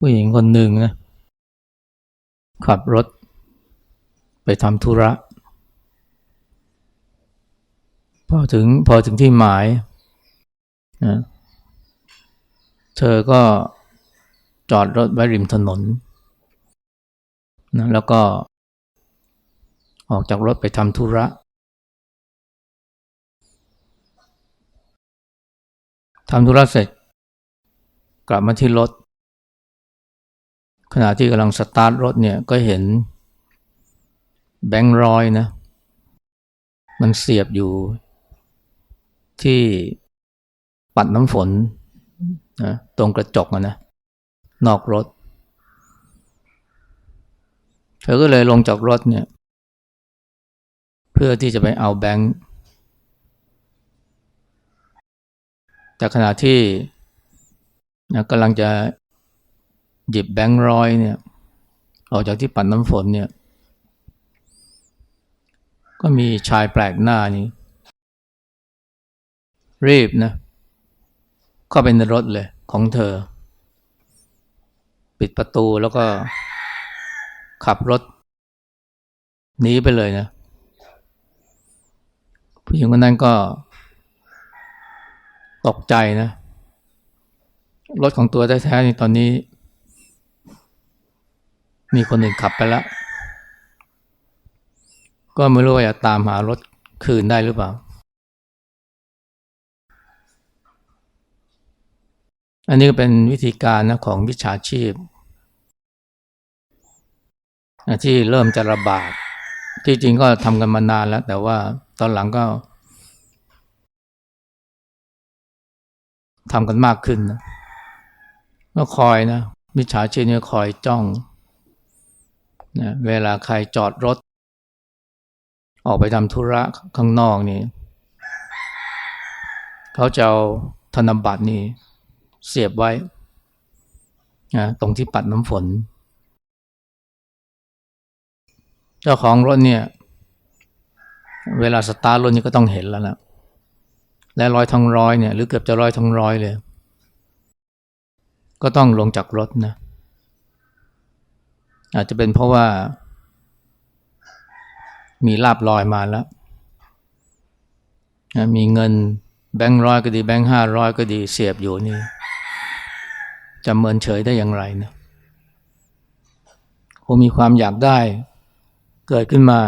ผู้หญิงคนหนึ่งนะขับรถ ไปทำธุระ พอถึงพอถึงที่หมายนะเธอก็จอดรถไว้ริมถนนนะแล้วก็ออกจากรถไปทำธุระทำธุระเสร็จ กลับมาที่รถ ขณะที่กำลังสตาร์ทรถเนี่ยก็เห็นแบงค์ร้อยนะ มันเสียบอยู่ที่ปัดน้ำฝนนะตรงกระจกนะ นอกรถ เธอก็เลยลงจากรถเนี่ย เพื่อที่จะไปเอาแบงค์แต่ขณะที่นะกำลังจะ หยิบแบงค์ร้อยเนี่ยออกจากที่ปัดน้ำฝนเนี่ย ก็มีชายแปลกหน้านี่รีบนะเข้าไปในรถเลยของเธอ ปิดประตูแล้วก็ขับรถหนีไปเลยนะผู้หญิงคนนั้นก็ตกใจนะ รถของตัวแท้ๆนี่ตอนนี้ มีคนอื่นขับไปแล้ว ก็ไม่รู้ว่าจะตามหารถคืนได้หรือเปล่า อันนี้ก็เป็นวิธีการนะของวิชาชีพ ที่เริ่มจะระบาด ที่จริงก็ทำกันมานานแล้ว แต่ว่าตอนหลังก็ทำกันมากขึ้นนะก็คอยนะมิจฉาชีพเนี่ยคอยจ้อง นะเวลาใครจอดรถ ออกไปทำธุระข้างนอกนี่เขาจะเอาธนบัตรนี่เสียบไว้นะตรงที่ปัดน้ำฝน เจ้าของรถเนี่ย เวลาสตาร์ทรถนี่ก็ต้องเห็นแล้วนะและร้อยทั้งร้อยเนี่ย หรือเกือบจะร้อยทั้งร้อยเลย ก็ต้องลงจากรถนะ อาจจะเป็นเพราะว่า มีลาบลอยมาแล้วนะมีเงินแบงค์ร้อยก็ดี แบงค์ห้าร้อยก็ดีเสียบอยู่นี่จะเมินเฉยได้อย่างไรนะคงมีความอยากได้ เกิดขึ้นมา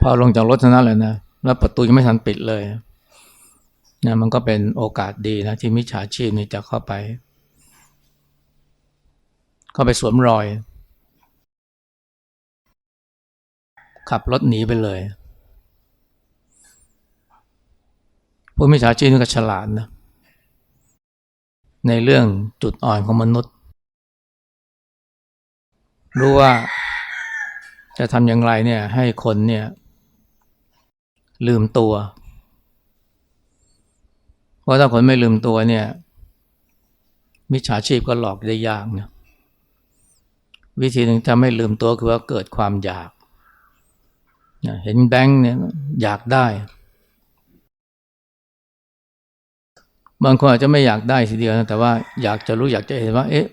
พอลงจากรถเท่านั้นเลยนะแล้วประตูยังไม่ทันปิดเลยนะมันก็เป็นโอกาสดีนะที่มิจฉาชีพนี่จะเข้าไป เข้าไปสวมรอย ขับรถหนีไปเลยพวกมิจฉาชีพนี่ก็ฉลาดนะในเรื่องจุดอ่อนของมนุษย์ รู้ว่าจะทำอย่างไรเนี่ยให้คนเนี่ย ลืมตัว เพราะถ้าคนไม่ลืมตัวเนี่ย มิจฉาชีพก็หลอกได้ยากนะ วิธีหนึ่งจะไม่ลืมตัวคือว่าเกิดความอยาก เห็นแบงค์เนี่ยอยากได้ บางคนอาจจะไม่อยากได้ทีเดียวนะแต่ว่าอยากจะรู้อยากจะเห็นว่า เอ๊ะ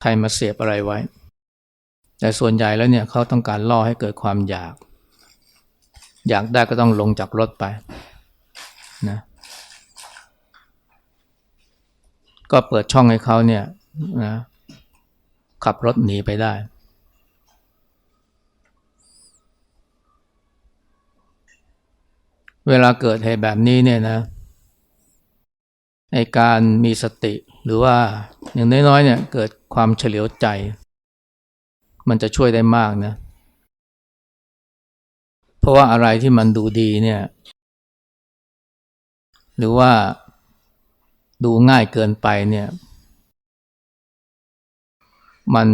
ใครมาเสียบอะไรไว้ แต่ส่วนใหญ่แล้วเนี่ยเขาต้องการล่อให้เกิดความอยาก อยากได้ก็ต้องลงจากรถไปนะก็เปิดช่องให้เขาเนี่ยนะ ขับรถหนีไปได้ เวลาเกิดเหตุแบบนี้เนี่ยนะในการมีสติหรือว่าอย่างน้อยๆเนี่ยเกิดความเฉลียวใจ มันจะช่วยได้มากนะ เพราะว่าอะไรที่มันดูดีเนี่ย หรือว่าดูง่ายเกินไปเนี่ย มัน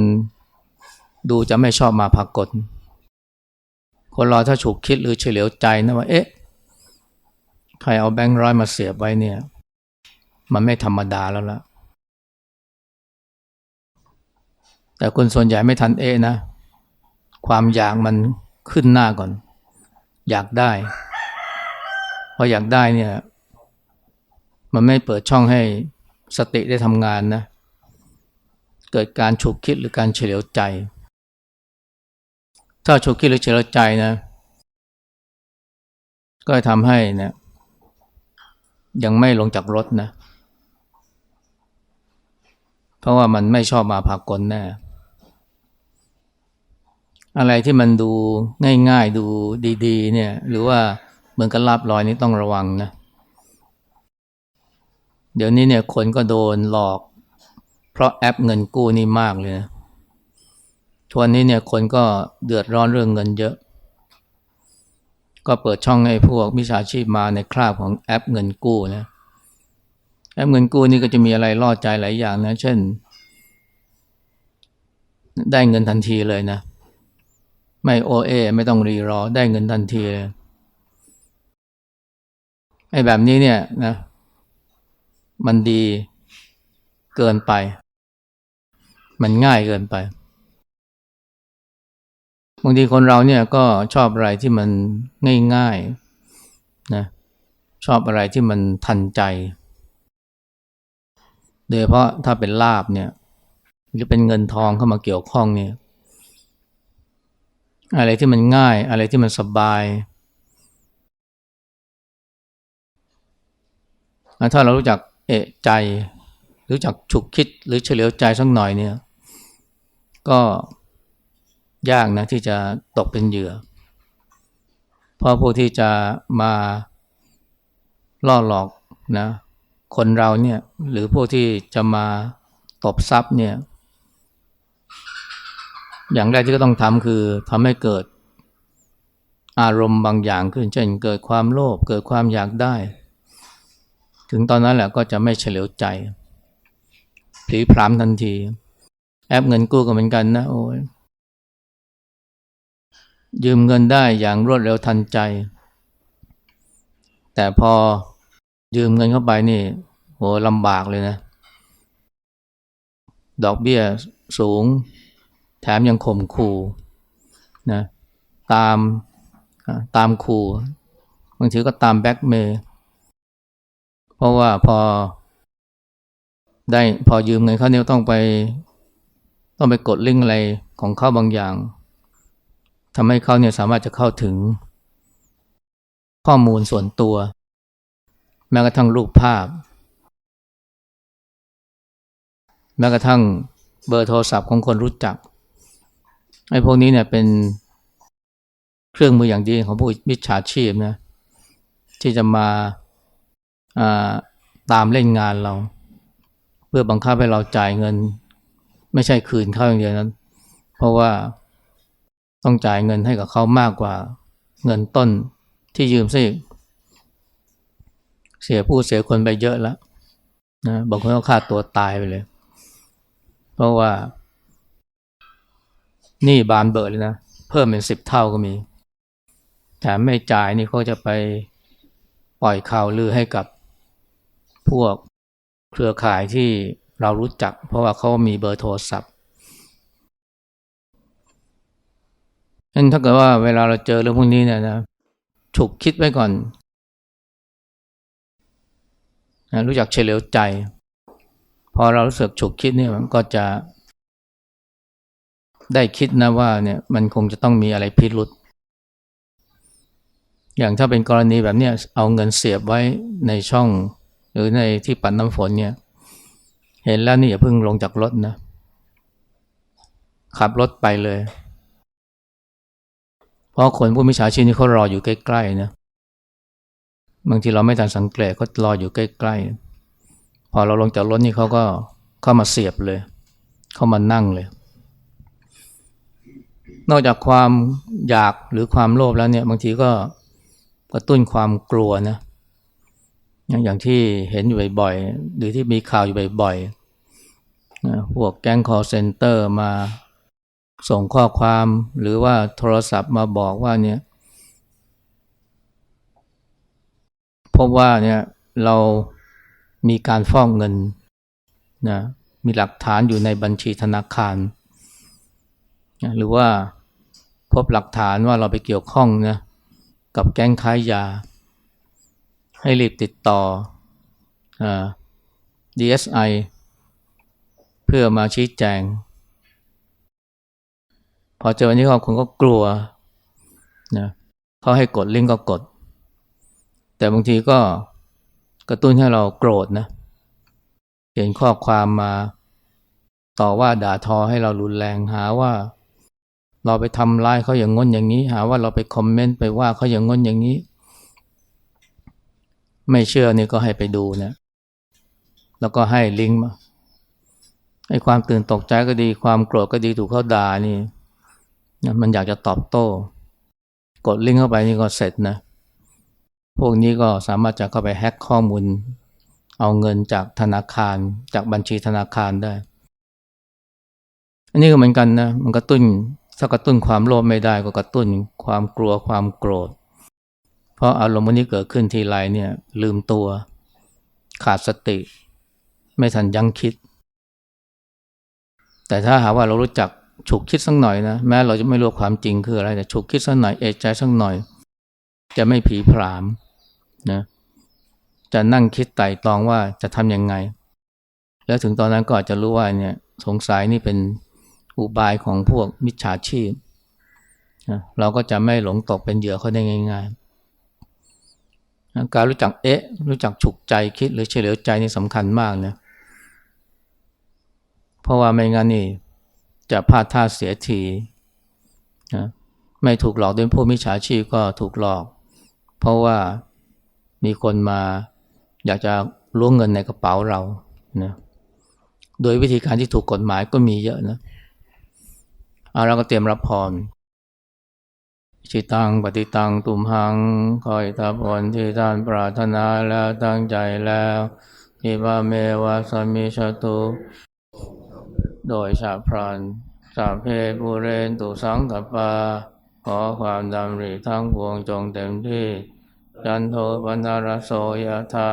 ดูจะไม่ชอบมาพากลคนเราถ้าฉุกคิดหรือเฉลียวใจนะว่าเอ๊ะใครเอาแบงค์ร้อยมาเสียบไว้เนี่ย มันไม่ธรรมดาแล้วล่ะ แต่คนส่วนใหญ่ไม่ทันเอ๊ะนะ ความอยากมันขึ้นหน้าก่อน อยากได้พออยากได้เนี่ย มันไม่เปิดช่องให้สติได้ทำงานนะ เกิดการฉุกคิดหรือการเฉลียวใจ ถ้าฉุกคิดหรือเฉลียวใจนะ ก็ทำให้นะยังไม่ลงจากรถนะ เพราะว่ามันไม่ชอบมาพากลแน่อะไรที่มันดูง่ายๆดูดีๆ เนี่ย หรือว่าเหมือนกับลาบลอยนี่ต้องระวังนะ เดี๋ยวนี้เนี่ยคนก็โดนหลอก เพราะแอปเงินกู้นี่มากเลยนะทุกนนี้เนี่ยคนก็เดือดร้อนเรื่องเงินเยอะ ก็เปิดช่องให้พวกมิจฉาชีพมาในคราบของแอปเงินกู้นะแอปเงินกู้นี่ก็จะมีอะไรล่อใจหลายอย่างนะ เช่น ได้เงินทันทีเลยนะ ไม่โอเอไม่ต้องรีรอ ได้เงินทันทีเลยไอ้แบบนี้เนี่ยนะ มันดีเกินไป มันง่ายเกินไปบางทีคนเราเนี่ยก็ชอบอะไรที่มันง่ายๆนะชอบอะไรที่มันทันใจ โดยเฉพาะถ้าเป็นลาบเนี่ยหรือเป็นเงินทองเข้ามาเกี่ยวข้องเนี่ย อะไรที่มันง่ายอะไรที่มันสบาย ถ้าเรารู้จักเอะใจ รู้จักฉุกคิดหรือเฉลียวใจสักหน่อยเนี่ย ก็ยากนะที่จะตกเป็นเหยื่อ เพราะผู้ที่จะมาล่อหลอกนะคนเราเนี่ยหรือผู้ที่จะมาตบทรัพย์เนี่ย อย่างแรกที่ก็ต้องทำคือทำให้เกิดอารมณ์บางอย่างขึ้น เช่นเกิดความโลภเกิดความอยากได้ ถึงตอนนั้นแหละก็จะไม่เฉลียวใจ ผีพรามทันที แอปเงินกู้ก็เหมือนกันนะโอ้ยยืมเงินได้อย่างรวดเร็วทันใจ แต่พอยืมเงินเข้าไปนี่โหลำบากเลยนะ ดอกเบี้ยสูง แถมยังข่มขู่นะตามตามขู่บางทีก็ตามแบ็กเมย์เพราะว่าพอ ได้พอยืมเงินเขาเนี่ยต้องไป ต้องไปกดลิงก์อะไรของเขาบางอย่างทำให้เขาเนี่ยสามารถจะเข้าถึง ข้อมูลส่วนตัว แม้กระทั่งรูปภาพ แม้กระทั่งเบอร์โทรศัพท์ของคนรู้จักไอ้พวกนี้เนี่ยเป็นเครื่องมืออย่างดีของผู้มิจฉาชีพนะที่จะมาาตามเล่นงานเรา พื่อบังคับให้เราจ่ายเงิน ไม่ใช่คืนเขาอย่างเดียวนั้น เพราะว่าต้องจ่ายเงินให้กับเขามากกว่าเงินต้นที่ยืมซะอีกเสียผู้เสียคนไปเยอะแล้วนะบางคนก็ฆ่าตัวตายไปเลย เพราะว่านี่บานเบิดเลยนะ เพิ่มเป็นสิบเท่าก็มี แถมไม่จ่ายนี่เขาจะไปปล่อยข่าวลือให้กับพวก เครือข่ายที่เรารู้จัก เพราะว่าเขามีเบอร์โทรศัพท์นั้นถ้าเกิดว่าเวลาเราเจอเรื่องพวกนี้เนี่ยนะฉุกคิดไว้ก่อนนะรู้จักเฉลียวใจ พอเรารู้สึกฉุกคิดเนี่ยมันก็จะได้คิดนะว่าเนี่ยมันคงจะต้องมีอะไรพิรุษอย่างถ้าเป็นกรณีแบบเนี้ยเอาเงินเสียบไว้ในช่อง หรือในที่ปัดน้ำฝนเนี่ย เห็นแล้วนี่อย่าเพิ่งลงจากรถนะ ขับรถไปเลย เพราะคนผู้มิจฉาชีพนี่เขารออยู่ใกล้ๆนะบางทีเราไม่ทันสังเกตเขารออยู่ใกล้ๆ พอเราลงจากรถนี่เขาก็เข้ามาเสียบเลย เข้ามานั่งเลย นอกจากความอยากหรือความโลภแล้วเนี่ย บางทีก็กระตุ้นความกลัวนะ อย่างที่เห็นอยู่บ่อยๆหรือที่มีข่าวอยู่บ่อยๆพวกแก๊งคอร์เซนเตอร์มาส่งข้อความหรือว่าโทรศัพท์มาบอกว่าเนี่ยพบว่าเนี่ยเรามีการฟ้องเงินนะมีหลักฐานอยู่ในบัญชีธนาคารนะหรือว่าพบหลักฐานว่าเราไปเกี่ยวข้องนะกับแก๊งค้ายยา ให้รีบติดต่ออ DSI เพื่อมาชี้แจง พอเจอวันนี้ก็คนก็กลัวนะเขาให้กดลิงก์ก็กด แต่บางทีก็กระตุ้นให้เราโกรธนะเห็นข้อความมาต่อว่าด่าทอให้เรารุนแรงหาว่า เราไปทำร้ายเขาอย่างง้นอย่างนี้ หาว่าเราไปคอมเมนต์ไปว่าเขาอย่างง้นอย่างนี้ ไม่เชื่อนี่ก็ให้ไปดูนะ แล้วก็ให้ลิงก์มาไอ้ความตื่นตกใจก็ดี ความโกรธก็ดีถูกเขาด่านี่มันอยากจะตอบโต้ กดลิงก์เข้าไปนี่ก็เสร็จนะ พวกนี้ก็สามารถจะเข้าไปแฮ็กข้อมูล เอาเงินจากธนาคารจากบัญชีธนาคารได้ อันนี้ก็เหมือนกันนะ มันกระตุ้นถ้ากระตุ้นความโลภไม่ได้ก็กระตุ้นความกลัวความโกรธ ราะอารมณ์วันนี้เกิดขึ้นทีไรเนี่ยลืมตัว ขาดสติ ไม่ทันยั้งคิด แต่ถ้าหาว่าเรารู้จักฉุกคิดสักหน่อยนะแม้เราจะไม่รู้ความจริงคืออะไรแต่ฉุกคิดสักหน่อยเอกใจสักหน่อย จะไม่ผีผามนะจะนั่งคิดไต่ตรองว่าจะทำยังไง แล้วถึงตอนนั้นก็อาจจะรู้ว่าเนี่ยสงสัยนี่เป็นอุบายของพวกมิจฉาชีพนะเราก็จะไม่หลงตกเป็นเหยื่อเขาได้ง่าย ๆ การรู้จักเอ๊ะ รู้จักฉุกใจคิดหรือเฉลียวใจนี่สำคัญมากนะเพราะว่าไม่งั้นนี่จะพลาดท่าเสียทีนะไม่ถูกหลอกด้วยพวกมิจฉาชีพก็ถูกหลอก เพราะว่ามีคนมาอยากจะล้วงเงินในกระเป๋าเรานะโดยวิธีการที่ถูกกฎหมายก็มีเยอะนะเอาเราก็เตรียมรับพร ชิตังปฏิตังตุมหังคอยตาผลที่ท่านปรารถนาแล้วตั้งใจแล้วทิบาเมวะสมิชตุโดยชาพรานสาเพบุเรนตุสังกปา ขอความดำริทั้งปวงจงเต็มที่จันโทปนารโสยธา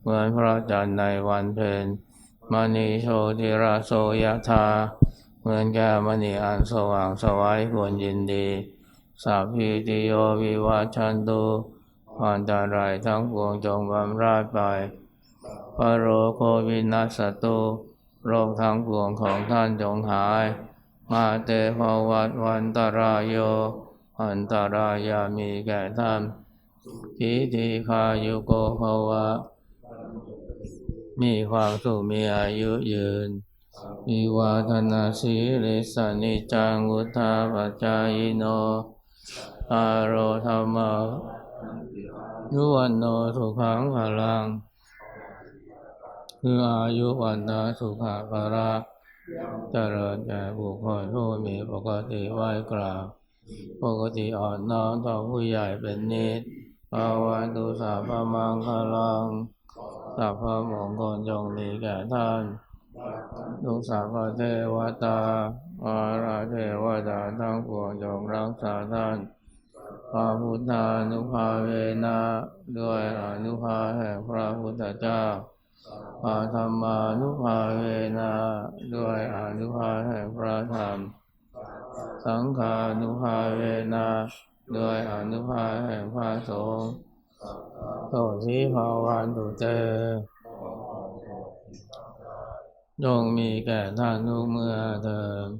เหมือนพระจันทร์ในวันเพ็ญมณีโชติราโสยธาเหมือนแก้มณีอันสว่างสวัยควรยินดี สัพพิติโยวิวัชันตุอันตรายทั้งปวงจงบำราดไปพระโรโควินัสสตุโรคทั้งปวงของท่านจงหาย มาเตภวัตวันตรายโย อันตรายามีแก่ท่านทิทีคายุโกภวะ มีความสุขมีอายุยืน มีวาทนาสีริสานิจังุทธาปัจจายโน อารธรรมยุวันโนสุขังพลัง คืออายุวันนะสุขะภระเจริญแก่บุคคลผู้มีปกติไหวกราบปกติอ่อนน้อมต่อผู้ใหญ่เป็นนิดภาวันตุสาพมังคลังสัพพะมงคลจงมีแก่ท่าน ทุกสัพพะเทวตา อาราเทวดาทั้งปวงจงรักษาท่านพระพุทธานุภาเวนะด้วยอนุภาแห่งพระพุทธเจ้าพระธรรมานุภาเวนะด้วยอนุภาแห่งพระธรรม สังฆานุภาเวนะด้วยอนุภาแห่งพระสงฆ์โสทิภาวันตุเต จงมีแก่ท่านทุกเมื่อเธอญ